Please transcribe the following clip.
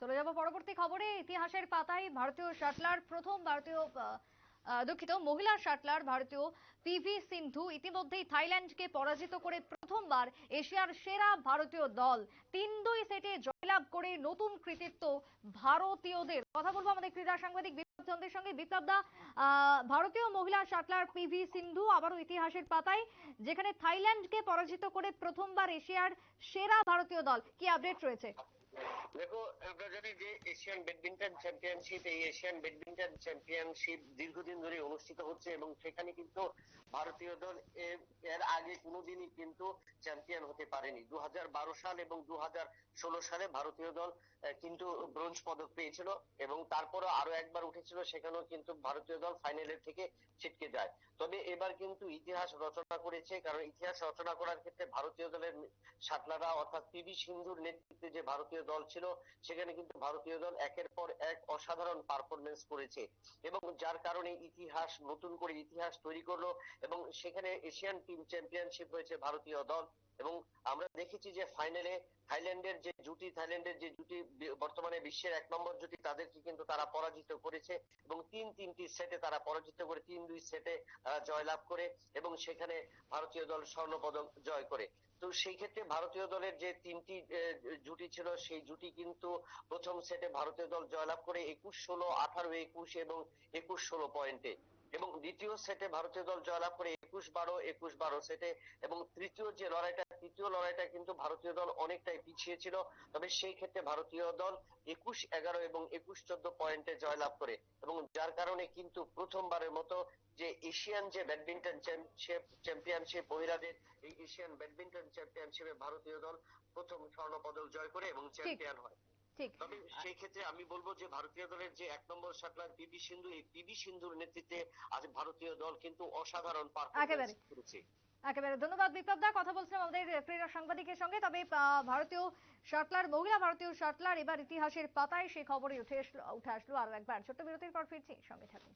চলে যাব পরবর্তী খবরে। ইতিহাসের পাতায় ভারতীয় শাটলার, প্রথম ভারতীয় দুঃখিত, মহিলা শাটলার ভারতীয় পিভি সিন্ধু ইতিমধ্যেই থাইল্যান্ডকে পরাজিত করে প্রথমবার এশিয়ার সেরা ভারতীয় দল। তিন দুই সেটে জয়লাভ করে নতুন কৃতিত্ব ভারতীয়দের। কথা বলব আমাদের ক্রীড়া সাংবাদিক বিপ্লব চন্দ্রের সঙ্গে। বিপ্লব দা ভারতীয় মহিলা শাটলার পিভি সিন্ধু আবারও ইতিহাসের পাতায়, যেখানে থাইল্যান্ডকে পরাজিত করে প্রথমবার এশিয়ার সেরা ভারতীয় দল। কি আপডেট রয়েছে? দেখো, আমরা জানি যে এশিয়ান ব্যাডমিন্টন চ্যাম্পিয়নশিপ এই এশিয়ান ব্যাডমিন্টন চ্যাম্পিয়নশিপ দীর্ঘদিন ধরে অনুষ্ঠিত হচ্ছে এবং সেখানে কিন্তু ভারতীয় দল এর- আগে কোনোদিনই কিন্তু চ্যাম্পিয়ন হতে পারেনি। দু সাল এবং দু সালে ভারতীয় দল কিন্তু ব্রোঞ্জ পদক পেয়েছিল এবং তারপরে আরও একবার উঠেছিল, সেখানেও কিন্তু ভারতীয় দল ফাইনালের থেকে ছিটকে যায়। তবে এবার কিন্তু ইতিহাস রচনা করেছে, কারণ ইতিহাস রচনা করার ক্ষেত্রে ভারতীয় দলের শাটলাররা অর্থাৎ পিভি সিন্ধুর নেতৃত্বে যে ভারতীয় দল ছিল, সেখানে কিন্তু ভারতীয় দল একের পর এক অসাধারণ পারফরমেন্স করেছে। এবং যার কারণে ইতিহাস নতুন করে ইতিহাস তৈরি করল এবং সেখানে এশিয়ান টিম চ্যাম্পিয়নশিপ হয়েছে ভারতীয় দল। এবং আমরা দেখেছি যে ফাইনালে থাইল্যান্ডের যে জুটি, থাইল্যান্ডের যে জুটি বর্তমানে বিশ্বের এক নম্বর জুটি, তাদেরকে কিন্তু তারা পরাজিত করেছে এবং তিন তিনটি সেটে তারা পরাজিত করে তিন দুই সেটে জয়লাভ করে এবং সেখানে ভারতীয় দল স্বর্ণ পদক জয় করে। তো সেই ক্ষেত্রে ভারতীয় দলের যে তিনটি জুটি ছিল, সেই জুটি কিন্তু প্রথম সেটে ভারতীয় দল জয়লাভ করে একুশ, ষোলো, আঠারো, একুশ এবং একুশ, ষোলো পয়েন্টে এবং দ্বিতীয় সেটে ভারতীয় দল জয়লাভ করে একুশ, বারো একুশ, বারো সেটে এবং তৃতীয় যে লড়াইটা তৃতীয় লড়াইটা কিন্তু ভারতীয় দল অনেকটাই পিছিয়ে ছিল তবে সেই ক্ষেত্রে ভারতীয় দল একুশ এগারো এবং একুশ চোদ্দ পয়েন্টে জয়লাভ করে এবং যার কারণে কিন্তু প্রথমবারের মতো যে এশিয়ান যে ব্যাডমিন্টন চ্যাম্পিয়নশিপ মহিলাদের এই এশিয়ান ব্যাডমিন্টন চ্যাম্পিয়নশিপে ভারতীয় দল প্রথম স্বর্ণ পদক জয় করে এবং চ্যাম্পিয়ন হয়। তবে সেই ক্ষেত্রে আমি বলব যে ভারতীয় দলের যে এক নম্বর শাটলার পিবি সিন্ধু এই পিবি সিন্ধুর নেতৃত্বে আজ ভারতীয় দল কিন্তু অসাধারণ পারফরমেন্স করেছে। একেবারে ধন্যবাদ, বিপ্লব দা। কথা বলছিলাম আমাদের ক্রীড়া সাংবাদিকের সঙ্গে। তবে ভারতীয় শাটলার মহিলা ভারতীয় শাটলার এবার ইতিহাসের পাতায় সেই খবরই উঠে উঠে আসলো আরও একবার। ছোট্ট বিরতির পর ফিরছি, সঙ্গে থাকুন।